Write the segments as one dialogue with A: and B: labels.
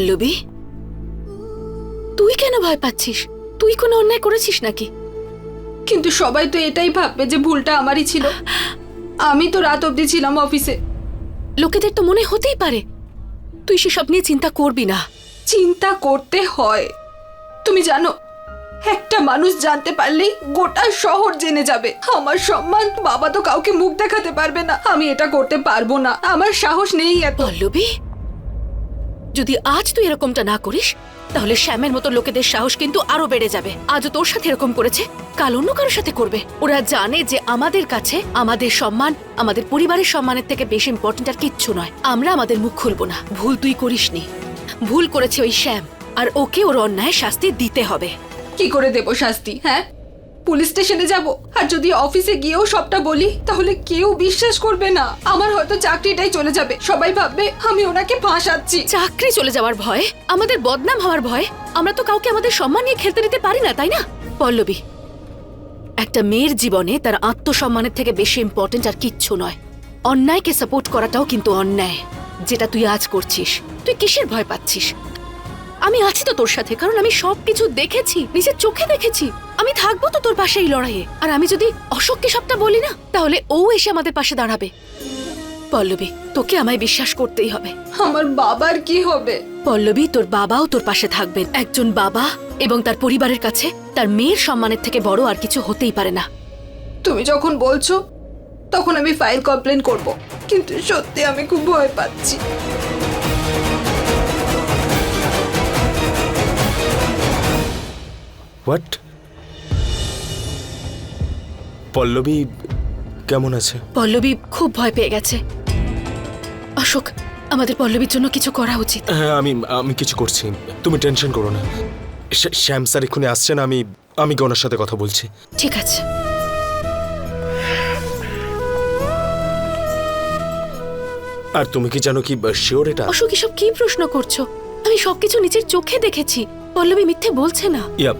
A: পল্লবী? তুই কেন ভয় পাচ্ছিস? তুই কোনো অন্যায় করেছিস নাকি?
B: কিন্তু সবাই তো এটাই ভাববে যে ভুলটা আমারই ছিল। আমি তো রাত অবধি ছিলাম অফিসে।
A: লোকেদের তো মনে হতেই পারে। তুই সেসব নিয়ে চিন্তা করবি না।
B: চিন্তা করতে হয়। তুমি জানো একটা মানুষ জানতে পারলেই গোটা শহর জেনে যাবে। আমার সম্মান বাবা তো কাউকে মুখ দেখাতে পারবে না। আমি এটা করতে পারব না। আমার সাহস নেই এত।
A: পল্লবী? যদি আজ তুই এরকমটা না করিস, তাহলে শ্যামের মতো লোকেদের সাহস কিন্তু আরও বেড়ে যাবে। আজও তোর সাথে এরকম করেছে, কাল অন্য কারোর সাথে করবে। ওরা জানে যে আমাদের কাছে আমাদের সম্মান, আমাদের পরিবারের সম্মানের থেকে বেশি ইম্পর্টেন্ট আর কিচ্ছু নয়। আমরা আমাদের মুখ খুলবো না। ভুল তুই করিসনি। ভুল করেছে ওই শ্যাম। আর ওকে ওর অন্যায় শাস্তি দিতে হবে।
B: কি করে দেব শাস্তি হ্যাঁ? পুলিশ স্টেশনে যাব। আর যদি অফিসে গিয়েও সবটা বলি, তাহলে কেউ বিশ্বাস করবে না। আমার হয়তো চাকরিটাই চলে যাবে। সবাই ভাববে, আমি ওনাকে ফাঁসাচ্ছি।
A: চাকরি চলে যাওয়ার ভয়? আমাদের বদনাম হওয়ার ভয়? আমরা তো কাউকে আমাদের সম্মান নিয়ে খেলতে দিতে পারি না, তাই না? পল্লবী, একটা মেয়ের জীবনে তার আত্মসম্মানের থেকে বেশি ইম্পর্টেন্ট আর কিচ্ছু নয়। অন্যায়কে সাপোর্ট করাটাও কিন্তু অন্যায়, যেটা তুই আজ করছিস। তুই কিসের ভয় পাচ্ছিস? আমি আছি তো তোর সাথে, কারণ আমি সবকিছু দেখেছি, নিজের চোখে দেখেছি। আমি থাকব তো তোর পাশে এই লড়াইয়ে। আর আমি যদি অশোককে সবটা বলি না তাহলে ও এসে আমাদের পাশে দাঁড়াবে। পল্লবী তোকে আমায় বিশ্বাস করতেই হবে।
B: আমার বাবার কি হবে?
A: পল্লবী তোর বাবাও তোর পাশে থাকবেন। একজন বাবা এবং তার পরিবারের কাছে তার মেয়ের সম্মানের থেকে বড় আর কিছু হতেই পারে না।
B: তুমি যখন বলছো তখন আমি ফাইল কমপ্লেন করব। কিন্তু সত্যি আমি খুব ভয় পাচ্ছি।
C: হোয়াট পল্লবী কেমন আছে?
A: পল্লবী খুব ভয় পেয়ে গেছে। অশোক আমাদের পল্লবীর জন্য কিছু করা উচিত।
C: হ্যাঁ আমি আমি কিছু করছি। তুমি টেনশন করো না। শ্যাম স্যার এক্ষুনি আসছেন আমি আমি গি ওনার সাথে কথা বলছি।
A: ঠিক আছে।
C: আর তুমি কি জানো কি শিওর এটা?
A: অশোক এসব কি প্রশ্ন করছ? আমি সবকিছু নিজের চোখে দেখেছি। পল্লবী মিথ্যে বলছে না।
C: ইয়া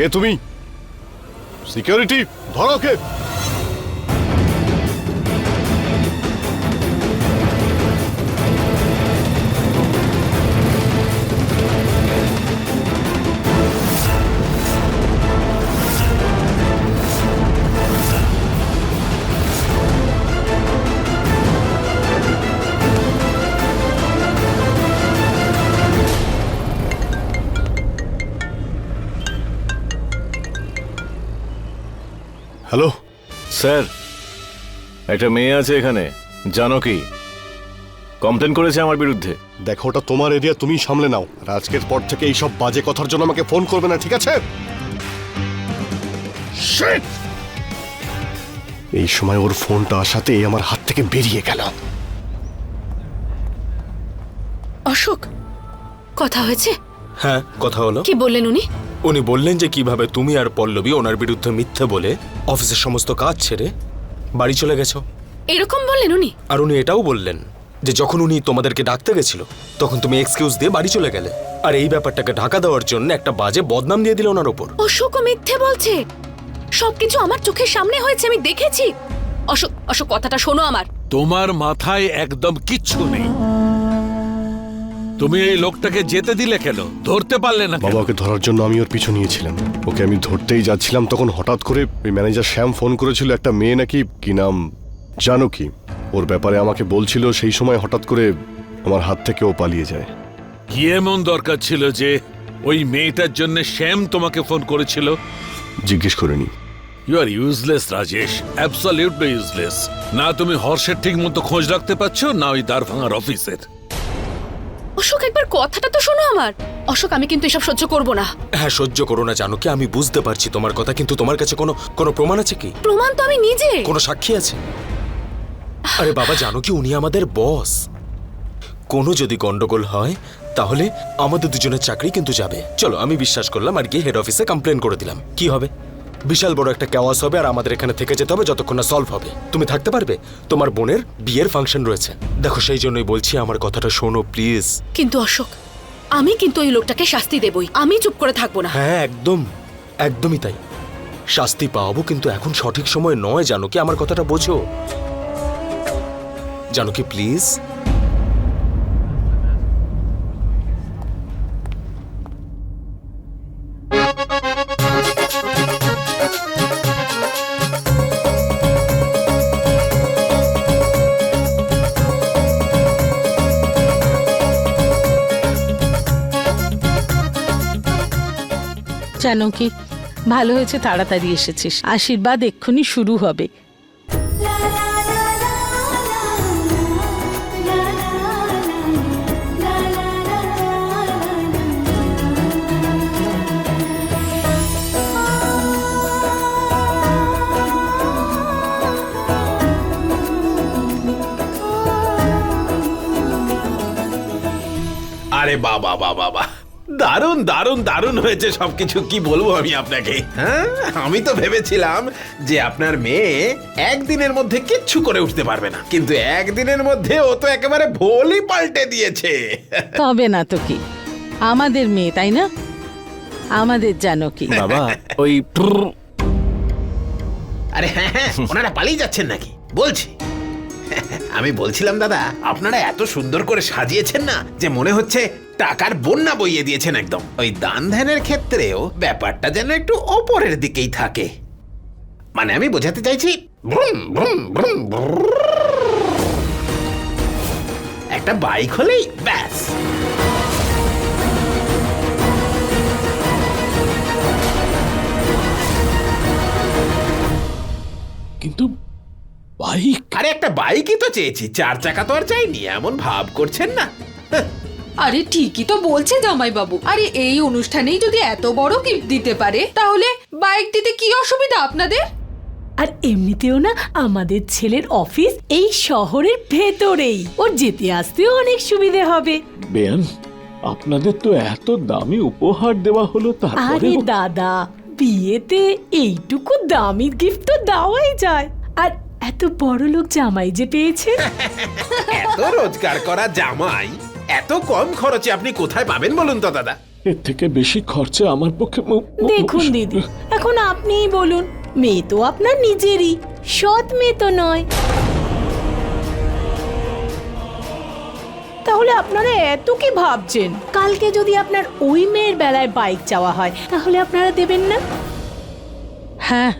D: কে তুমি? সিকিউরিটি ধরো কে।
E: স্যার একটা মেয়ে আছে এখানে। জানো কি? কমপ্লেন করেছে আমার বিরুদ্ধে।
D: দেখো ওটা তোমার এরিয়া তুমি সামলে নাও। আর আজকের পর থেকে এই সব বাজে কথার জন্য আমাকে ফোন করবে না ঠিক আছে? Shit! এই সময় ওর ফোনটা আসাতে আমার হাত থেকে বেরিয়ে গেল।
A: অশোক কথা হয়েছে?
C: হ্যাঁ কথা হলো।
A: কি বললেন উনি?
C: উনি বললেন যে কীভাবে তুমি আর পল্লবী ওনার বিরুদ্ধে মিথ্যে বলে অফিসের সমস্ত কাজ ছেড়ে বাড়ি চলে গেছো।
A: এরকম বললেন উনি?
C: আর উনি এটাও বললেন যে যখন উনি তোমাদেরকে ডাকতে গেছিল তখন তুমি এক্সকিউজ দিয়ে বাড়ি চলে গেলে। আর এই ব্যাপারটাকে ঢাকা দেওয়ার জন্য একটা বাজে বদনাম দিয়ে দিল ওনার ওপর।
A: অশোক মিথ্যে বলছে। সবকিছু আমার চোখের সামনে হয়েছে আমি দেখেছি। অশোক অশোক কথাটা শোনো আমার।
F: তোমার মাথায় একদম কিচ্ছু নেই। তুমি এই লোকটাকে যেতে দিলে কেন? ধরতে পারলে না কেন?
D: বাবাকে ধরার জন্য আমি ওর পিছু নিয়েছিলাম। ওকে আমি ধরতেই যাচ্ছিলাম তখন হঠাৎ করে ওই ম্যানেজার শ্যাম ফোন করেছিল একটা মেয়ে নাকি কি নাম? জানো কি? ওর ব্যাপারে আমাকে বলছিল সেই সময় হঠাৎ করে আমার হাত থেকে ও পালিয়ে যায়।
F: কি এমন দরকার ছিল যে ওই মেয়েটার জন্য শ্যাম তোমাকে ফোন করেছিল?
D: জিজ্ঞেস করিনি।
F: You are useless Rajesh. Absolutely useless না তুমি হর্ষের ঠিক মতো খোঁজ রাখতে পারছ না ওই দারভাঙার অফিসের
A: অশোক একবার কথাটা তো শোনো আমার। অশোক আমি কিন্তু এসব সহ্য করব না।
C: হ্যাঁ সহ্য করো না জানো কি? আমি বুঝতে পারছি তোমার কথা কিন্তু তোমার কাছে কোনো কোনো প্রমাণ আছে কি?
A: প্রমাণ তো আমি নিজে।
C: কোনো সাক্ষী আছে? আরে বাবা জানো কি? উনি আমাদের বস। কোনো যদি গন্ডগোল হয় তাহলে আমাদের দুজনের চাকরি কিন্তু যাবে। চলো আমি বিশ্বাস করলাম আর গিয়ে হেড অফিসে কমপ্লেন করে দিলাম। কি হবে? বিশাল বড় একটা ক্যাওয়াস হবে আর আমাদের এখানে থেকে যেতে হবে যতক্ষণ না সলভ হবে। তুমি থাকতে পারবে? তোমার বোনের বিয়ের ফাংশন রয়েছে। দেখো সেই জন্যই বলছি আমার কথাটা শোনো প্লিজ
A: কিন্তু অশোক আমি কিন্তু ওই লোকটাকে শাস্তি দেবই। আমি চুপ করে থাকব না।
C: হ্যাঁ একদম একদমই তাই। শাস্তি পাওয়াবো কিন্তু এখন সঠিক সময় নয় জানো কি? আমার কথাটা বোঝো। জানো কি প্লিজ
G: জানো কি ভালো হয়েছে তাড়াতাড়ি এসেছিস। আশীর্বাদ এক্ষুনি শুরু হবে।
H: আরে বাবা বাবা বাবা। দারুণ দারুণ দারুণ হয়েছে সবকিছু। কি বলব আমি আপনাকে? হ্যাঁ আমি তো ভেবেছিলাম যে আপনার মেয়ে একদিনের মধ্যে কিচ্ছু করে উঠতে পারবে না। কিন্তু একদিনের মধ্যে ও তো একেবারে ভোলই পাল্টে দিয়েছে।
G: তবে না তো কি? আমাদের মেয়ে তাই না? আমাদের জানো কি?
E: বাবা ওই
H: আরে হ্যাঁ হ্যাঁ ওনারা পালিয়ে যাচ্ছেন নাকি? বলছি। আমি বলছিলাম, দাদা, আপনারা এত সুন্দর করে সাজিয়েছেন না যে মনে হচ্ছে টাকার বন্যা বইয়ে দিয়েছেন একদম। ওই দান ধ্যানের ক্ষেত্রেও ব্যাপারটা যেন একটু ওপরের দিকেই থাকে। মানে আমি বোঝাতে চাইছি। একটা বাইক হলেই ব্যাস।
F: কিন্তু বাইক?
H: আরে একটা বাইকই তো চেয়েছি। চার চাকা তো আর চাইনি এমন ভাব করছেন না।
B: আরে ঠিকই তো বলছে জামাইবাবু। আরে এই অনুষ্ঠানেই যদি এত বড় গিফট দিতে পারে তাহলে বাইক দিতে কি অসুবিধা আপনাদের?
I: আর এমনিতেও না আমাদের ছেলের অফিস এই শহরের ভেতরেই। ওর যেতে আসতেও অনেক সুবিধে হবে।
F: বেয়ান আপনাদের তো এত দামি উপহার দেওয়া হলো
I: আরে দাদা বিয়েতে এইটুকু দামি গিফট তো দেওয়াই যায়। এত বড় লোক জামাই যে পেয়েছে।
H: এত রোজগার করা জামাই এত কম খরচে আপনি কোথায় পাবেন বলুন তো দাদা?
F: এর থেকে বেশি খরচা আমার পক্ষে
I: দেখুন দিদি এখন আপনিই বলুন মেয়ে তো আপনার নিজেরই সৎ মেয়ে তো নয়। তাহলে আপনারা এত কি ভাবছেন? কালকে যদি আপনার ওই মেয়ের বেলায় বাইক চাওয়া হয় তাহলে আপনারা দেবেন না?
G: হ্যাঁ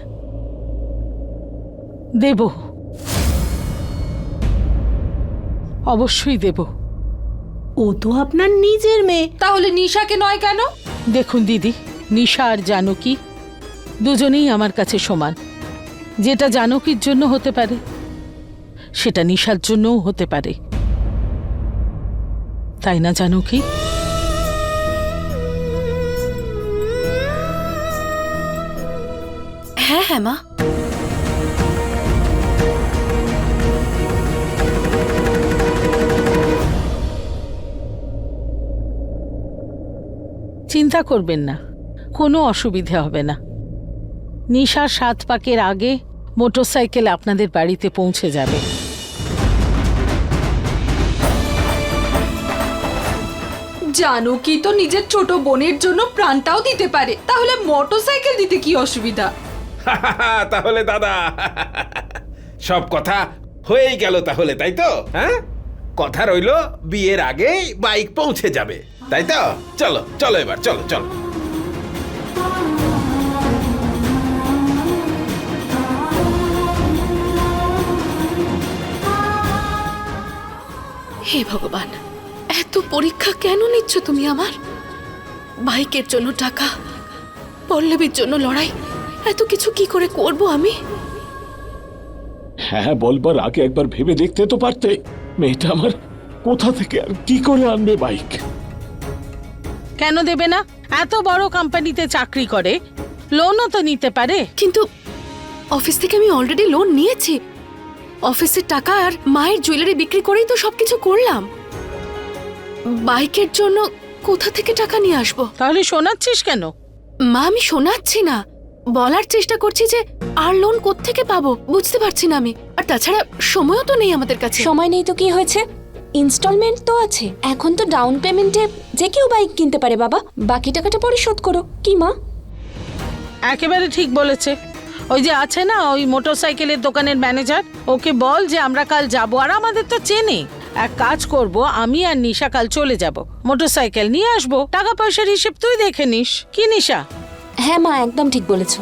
G: দেব। অবশ্যই দেব।
I: ও তো আপনার নিজের মেয়ে।
B: তাহলে নিশাকে নয় কেন?
G: দেখুন দিদি নিশা আর জানকী দুজনেই আমার কাছে সমান। যেটা জানকীর জন্য হতে পারে সেটা নিশার জন্যও হতে পারে। তাই না জানকী?
A: হ্যাঁ হ্যাঁ মা।
G: চিন্তা করবেন না কোনো অসুবিধে হবে না। নিশার সাত পাকের আগে মোটরসাইকেল আপনাদের বাড়িতে পৌঁছে যাবে।
B: জানো কি তো নিজের ছোট বোনের জন্য প্রাণটাও দিতে পারে তাহলে মোটরসাইকেল দিতে কি অসুবিধা?
H: তাহলে দাদা সব কথা হয়েই গেল তাহলে তাই তো? হ্যাঁ? কথা রইল বিয়ের আগেই বাইক পৌঁছে যাবে। তাই তো? চলো চলো এবার চলো চলো।
A: হে ভগবান এত পরীক্ষা কেন নিচ্ছ তুমি আমার? বাইকের জন্য টাকা পল্লবীর জন্য লড়াই এত কিছু কি করে করব আমি?
J: হ্যাঁ বলবার আগে একবার ভেবে দেখতে তো পারতে। মেয়েটা আমার কোথা থেকে আর কি করে আনবে বাইক?
G: কেন দেবে না? এত বড় কোম্পানিতে চাকরি করে লোনও তো নিতে পারে।
A: কিন্তু অফিস থেকে আমি অলরেডি লোন নিয়েছি। অফিসের টাকা আর মায়ের জুয়েলারি বিক্রি করেই তো সবকিছু করলাম। বাইকের জন্য কোথা থেকে টাকা নিয়ে আসব?
G: তাহলে শোনাচ্ছিস কেন?
A: মা আমি শোনাচ্ছি না। বলার চেষ্টা করছি যে আর লোন কোত্থেকে পাবো? বুঝতে পারছি না আমি। আর তাছাড়া সময়ও তো নেই আমাদের কাছে।
K: সময় নেই তো কি হয়েছে? ইনস্টলমেন্ট তো আছে। এখন তো ডাউন পেমেন্টে যে কেউ বাইক কিনতে পারে বাবা। বাকি টাকাটা পরে শোধ করো। কি মা?
G: একেবারে ঠিক বলেছে। ওই যে আছে না ওই মোটরসাইকেলের দোকানের ম্যানেজার? ওকে বল যে আমরা কাল যাব আর আমাদের তো চেনে। এক কাজ করব আমি আর নিশা কাল চলে যাব। মোটরসাইকেল নিয়ে আসব। টাকা পয়সার হিসেব তুই দেখে নিস। কি নিশা?
K: হ্যাঁ মা একদম ঠিক বলেছ।